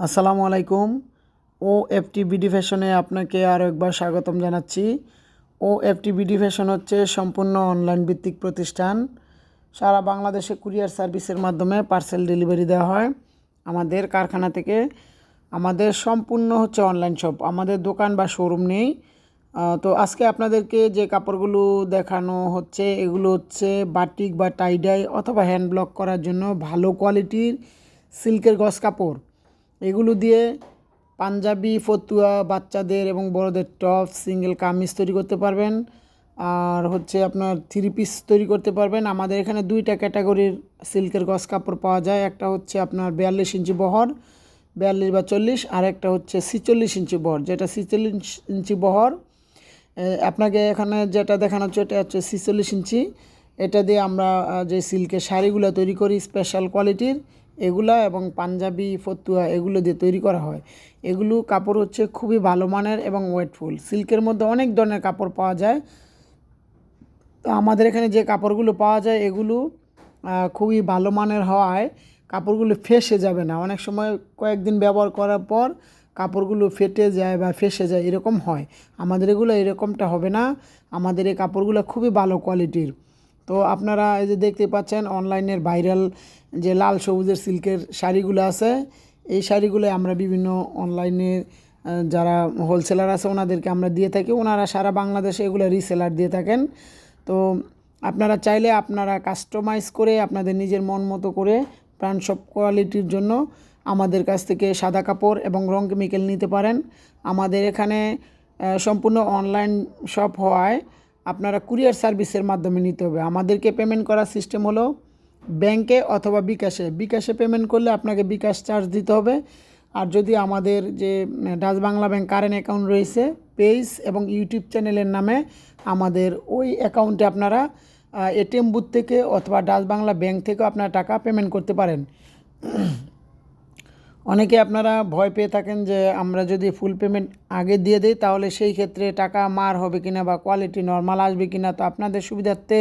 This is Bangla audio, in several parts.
আসসালামু আলাইকুম। ও এফটি বিডি ফ্যাশনে আপনাকে আরও একবার স্বাগতম জানাচ্ছি। ও এফটি বিডি ফ্যাশন হচ্ছে সম্পূর্ণ অনলাইন ভিত্তিক প্রতিষ্ঠান। সারা বাংলাদেশে কুরিয়ার সার্ভিসের মাধ্যমে পার্সেল ডেলিভারি দেওয়া হয় আমাদের কারখানা থেকে। আমাদের সম্পূর্ণ হচ্ছে অনলাইন শপ আমাদের দোকান বা শোরুম নেই। তো আজকে আপনাদেরকে যে কাপড়গুলো দেখানো হচ্ছে, এগুলো হচ্ছে বাটিক বা টাইডাই অথবা হ্যান্ড ব্লক করার জন্য ভালো কোয়ালিটির সিল্কের গস কাপড়। এগুলো দিয়ে পাঞ্জাবি, ফতুয়া, বাচ্চাদের এবং বড়দের টপ সিঙ্গেল কামিজ তৈরি করতে পারবেন। আর হচ্ছে আপনার থ্রি পিস তৈরি করতে পারবেন। আমাদের এখানে দুইটা ক্যাটাগরির সিল্কের গস কাপড় পাওয়া যায়। একটা হচ্ছে আপনার বিয়াল্লিশ ইঞ্চি বহর, বিয়াল্লিশ বা চল্লিশ, আর একটা হচ্ছে ছিচল্লিশ ইঞ্চি বহর। যেটা ছিচল্লিশ ইঞ্চি বহর আপনাকে এখানে যেটা দেখানো হচ্ছে এটা হচ্ছে ছিচল্লিশ ইঞ্চি। এটা দিয়ে আমরা যে সিল্কের শাড়িগুলো তৈরি করি স্পেশাল কোয়ালিটির এগুলা এবং পাঞ্জাবি, ফতুয়া এগুলো দিয়ে তৈরি করা হয়। এগুলো কাপড় হচ্ছে খুবই ভালো মানের এবং ওয়েটফুল সিল্কের মধ্যে অনেক ধরনের কাপড় পাওয়া যায়। তো আমাদের এখানে যে কাপড়গুলো পাওয়া যায়, এগুলো খুবই ভালো মানের হওয়ায় কাপড়গুলো ফেসে যাবে না। অনেক সময় কয়েকদিন ব্যবহার করার পর কাপড়গুলো ফেটে যায় বা ফেসে যায়, এরকম হয়। আমাদের এগুলো এরকমটা হবে না। আমাদের এই কাপড়গুলো খুবই ভালো কোয়ালিটির তো আপনারা এই যে দেখতে পাচ্ছেন অনলাইনের ভাইরাল যে লাল সবুজের সিল্কের শাড়িগুলো আছে, এই শাড়িগুলো আমরা বিভিন্ন অনলাইনে যারা হোলসেলার আছে ওনাদেরকে আমরা দিয়ে থাকি। ওনারা সারা বাংলাদেশে এগুলো রিসেলার দিয়ে থাকেন। তো আপনারা চাইলে আপনারা কাস্টমাইজ করে আপনাদের নিজের মন মতো করে প্রাণ সব কোয়ালিটির জন্য আমাদের কাছ থেকে সাদা কাপড় এবং রং কেমিক্যাল নিতে পারেন। আমাদের এখানে সম্পূর্ণ অনলাইন শপ হওয়ায় আপনারা কুরিয়ার সার্ভিসের মাধ্যমে নিতে হবে। আমাদেরকে পেমেন্ট করার সিস্টেম হলো ব্যাংকে অথবা বিকাশে। বিকাশে পেমেন্ট করলে আপনাকে বিকাশ চার্জ দিতে হবে। আর যদি আমাদের যে Dutch Bangla bank current account রয়েছে পেজ এবং ইউটিউব চ্যানেলের নামে আমাদের ওই অ্যাকাউন্টে আপনারা এটিএম বুথ থেকে অথবা ডাচ বাংলা ব্যাংক থেকেও আপনারা টাকা পেমেন্ট করতে পারেন। অনেকে আপনারা ভয় পেয়ে থাকেন যে আমরা যদি ফুল পেমেন্ট আগে দিয়ে দিই, তাহলে সেই ক্ষেত্রে টাকা মার হবে কিনা বা কোয়ালিটি নর্মাল আসবে কিনা, তো আপনাদের সুবিধার্থে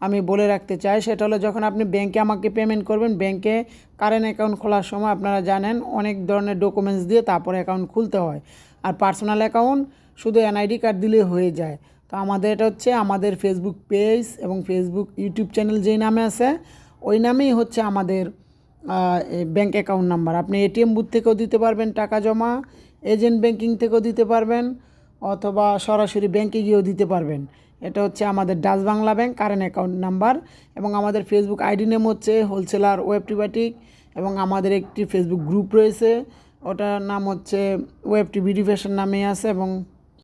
আমি বলে রাখতে চাই, সেটা হলো যখন আপনি ব্যাংকে আমাকে পেমেন্ট করবেন ব্যাংকে কারেন্ট অ্যাকাউন্ট খোলার সময় আপনারা জানেন অনেক ধরনের ডকুমেন্টস দিয়ে তারপরে অ্যাকাউন্ট খুলতে হয়। আর পার্সোনাল অ্যাকাউন্ট শুধু এনআইডি কার্ড দিলেই হয়ে যায়। তো আমাদের এটা হচ্ছে আমাদের ফেসবুক পেজ এবং ফেসবুক ইউটিউব চ্যানেল যেই নামে আছে, ওই নামেই হচ্ছে আমাদের ব্যাংক অ্যাকাউন্ট নাম্বার আপনি এটিএম বুথ থেকেও দিতে পারবেন টাকা জমা এজেন্ট ব্যাংকিং থেকেও দিতে পারবেন, অথবা সরাসরি ব্যাংকে গিয়েও দিতে পারবেন। এটা হচ্ছে আমাদের Dutch Bangla bank current account number এবং আমাদের ফেসবুক আইডি নেম হচ্ছে হোলসেলার ওয়েবটিবাটিক এবং আমাদের একটি ফেসবুক গ্রুপ রয়েছে, ওটার নাম হচ্ছে ওয়েব টিভি নামে আছে, এবং